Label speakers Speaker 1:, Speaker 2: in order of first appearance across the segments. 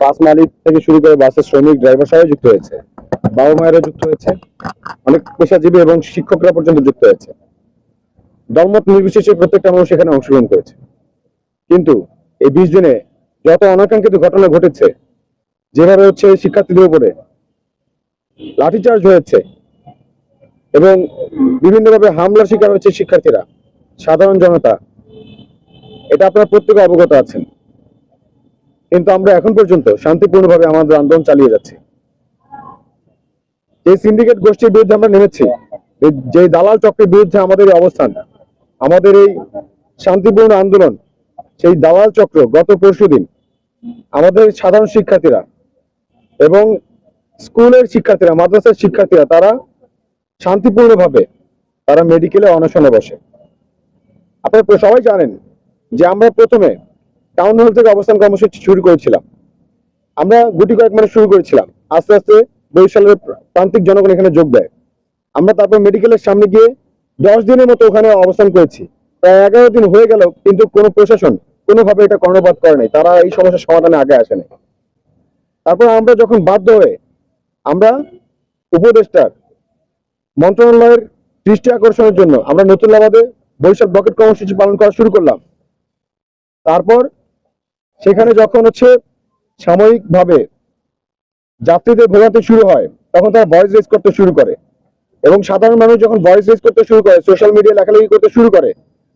Speaker 1: বাস মালিক থেকে শুরু করে বাসের শ্রমিক ড্রাইভার সবাই যুক্ত হয়েছে। বাবা মায়েরা যুক্ত হয়েছে। অনেক পেশাজীবী এবং শিক্ষকরা পর্যন্ত যুক্ত হয়েছে। দলমত নির্বিশেষে প্রত্যেকটা মানুষ এখানে অংশগ্রহণ করেছে। কিন্তু এই বিশ দিনে যত অনাকাঙ্ক্ষিত ঘটনা ঘটেছে, যেভাবে হচ্ছে শিক্ষার্থীদের উপরে লাঠিচার্জ হয়েছে এবং বিভিন্নভাবে হামলার শিকার হয়েছে শিক্ষার্থীরা, সাধারণ জনতা এটা আপনারা প্রত্যেকে অবগত আছেন। কিন্তু আমরা এখন পর্যন্ত শান্তিপূর্ণভাবে আমাদের আন্দোলন চালিয়ে যাচ্ছি। যে সিন্ডিকেট গোষ্ঠীর বিরুদ্ধে আমরা নেমেছি, যে দালাল চক্রের বিরুদ্ধে আমাদের অবস্থান, আমাদের এই শান্তিপূর্ণ আন্দোলন, সেই দালাল চক্র গত পরশুদিন আমাদের সাধারণ শিক্ষার্থীরা এবং স্কুলের শিক্ষার্থীরা, মাদ্রাসার শিক্ষার্থীরা, তারা শান্তিপূর্ণভাবে তারা মেডিকেলে অনশনে বসে। আপনারা সবাই জানেন যে আমরা প্রথমে টাউন হল থেকে অবস্থান কর্মসূচি শুরু করেছিলাম। আমরা গুটি কয়েক মানে শুরু করেছিলাম। আস্তে আস্তে বরিশালের প্রান্তিক জনগণ এখানে যোগ দেয়। আমরা তারপর মেডিকেলের সামনে গিয়ে দশ দিনের মতো ওখানে অবস্থান করেছি। প্রায় এগারো দিন হয়ে গেল, কিন্তু কোনো প্রশাসন কোনোভাবে এটা কর্ণপাত করে নাই। তারা এই সমস্যার সমাধানে আগে আসেনি তারপর আমরা যখন বাধ্য হয়ে আমরা উপদেষ্টার মন্ত্রণালয়ের দৃষ্টি আকর্ষণের জন্য আমরা নতুনলাবাদে বরিশাল ব্লকেট কর্মসূচি পালন করা শুরু করলাম। তারপর সেখানে যখন হচ্ছে সাময়িকভাবে যাত্রীদের ভোগান্তি শুরু হয়, তখন তারা ভয়েস রেজ করতে শুরু করে। এবং সাধারণ মানুষ যখন ভয়েস রেজ করতে শুরু করে সোশ্যাল মিডিয়া লেখালেখি করতে শুরু করে,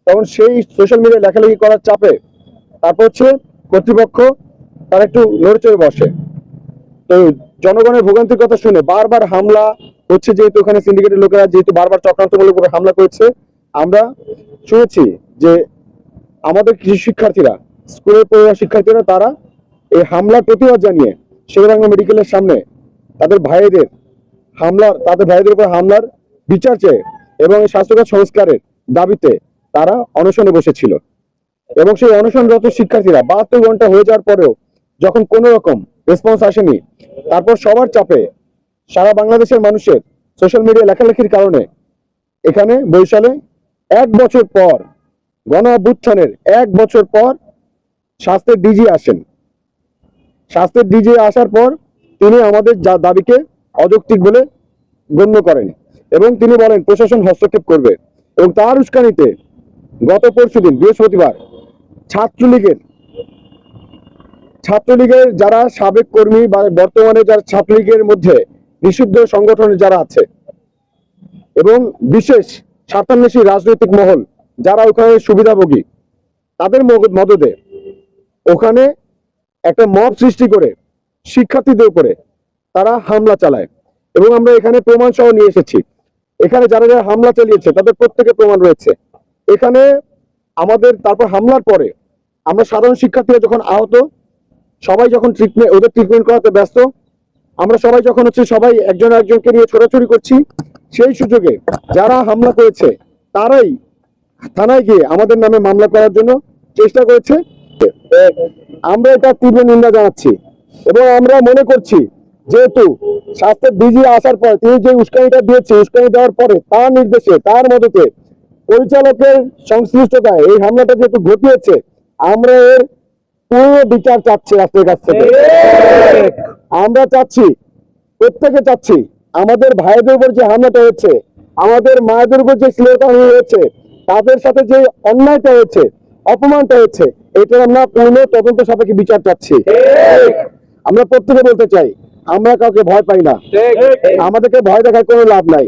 Speaker 1: তখন সেই সোশ্যাল মিডিয়া লেখালেখি করার চাপে তারপর হচ্ছে কর্তৃপক্ষ তারা একটু নড়চড়ে বসে। তো জনগণের ভোগান্তির কথা শুনে বারবার হামলা হচ্ছে যেহেতু ওখানে সিন্ডিকেটের লোকেরা যেহেতু বারবার চক্রান্তমূলকভাবে হামলা করেছে, আমরা শুনেছি যে আমাদের কৃষি শিক্ষার্থীরা, স্কুলের পড়ুয়া শিক্ষার্থীরা, তারা এই হামলার প্রতিবাদ জানিয়ে শেরেবাংলা মেডিকেলের সামনে তাদের ভাইদের হামলার, তাদের ভাইদের উপর হামলার বিচার চেয়ে এবং এই স্বাস্থ্যখাত সংস্কারের দাবিতে তারা অনশনে বসেছিল। এবং সেই অনশনরত শিক্ষার্থীরা বাহাত্তর ঘণ্টা হয়ে যাওয়ার পরেও যখন কোনো রকম রেসপন্স আসেনি, তারপর সবার চাপে সারা বাংলাদেশের মানুষের সোশ্যাল মিডিয়া লেখালেখির কারণে এখানে বরিশালে এক বছর পর গণ এক বছর পর স্বাস্থ্যের ডিজি আসেন। স্বাস্থ্যের ডিজি আসার পর তিনি আমাদের যা দাবিকে অযৌক্তিক বলে গণ্য করেন এবং তিনি বলেন, প্রশাসন হস্তক্ষেপ করবে এবং তার উস্কানিতে গত পরশুদিন বৃহস্পতিবার, ছাত্রলীগের ছাত্রলীগের যারা সাবেক কর্মী বা বর্তমানে যারা ছাত্রলীগের মধ্যে নিষিদ্ধ সংগঠনে যারা আছে এবং বিশেষ স্বার্থান্বেষী রাজনৈতিক মহল যারা ওখানে সুবিধাভোগী, তাদের মদদে। ওখানে একটা মব সৃষ্টি করে, শিক্ষার্থীদের উপরে তারা হামলা চালায়। এবং আমরা এখানে প্রমাণ সহ নিয়ে এসেছি। এখানে যারা যারা হামলা চালিয়েছে, তাদের প্রত্যেকে প্রমাণ রয়েছে। এখানে আমাদের তারপর হামলার পরে আমরা সাধারণ শিক্ষার্থীরা যখন আহত, সবাই যখন ট্রিটমেন্ট ওদের ট্রিটমেন্ট করাতে ব্যস্ত, আমরা সবাই যখন হচ্ছে সবাই একজন একজনকে নিয়ে ছোটাছুটি করছি, সেই সুযোগে যারা হামলা করেছে, তারাই থানায় গিয়ে আমাদের নামে মামলা করার জন্য চেষ্টা করেছে। আমরা এটা তীব্র নিন্দা জানাচ্ছি এবং আমরা মনে করছি যেহেতু স্বাস্থ্যের ডিজি আসার পর তিনি যে উস্কানিটা দিয়েছে, উস্কানি দেওয়ার পরে তার নির্দেশে, তার মদতে পরিচালকের সংশ্লিষ্টতায় এই হামলাটা যেহেতু ঘটিয়েছে, আমরা এর পুরো বিচার চাচ্ছি রাষ্ট্রের কাছ থেকে। আমরা চাচ্ছি, প্রত্যেকে চাচ্ছি আমাদের ভাইদের উপর যে হামলাটা হয়েছে, আমাদের মায়েদের উপর যে শ্লীলতা হয়েছে তাদের সাথে যে অন্যায়টা হয়েছে অপমানটা হয়েছে এটা আমরা পূর্ণ তদন্ত সাপেক্ষে বিচার চাচ্ছি। আমরা প্রত্যেকে বলতে চাই আমরা কাউকে ভয় পাই না। আমাদেরকে ভয় দেখার কোনো লাভ নাই।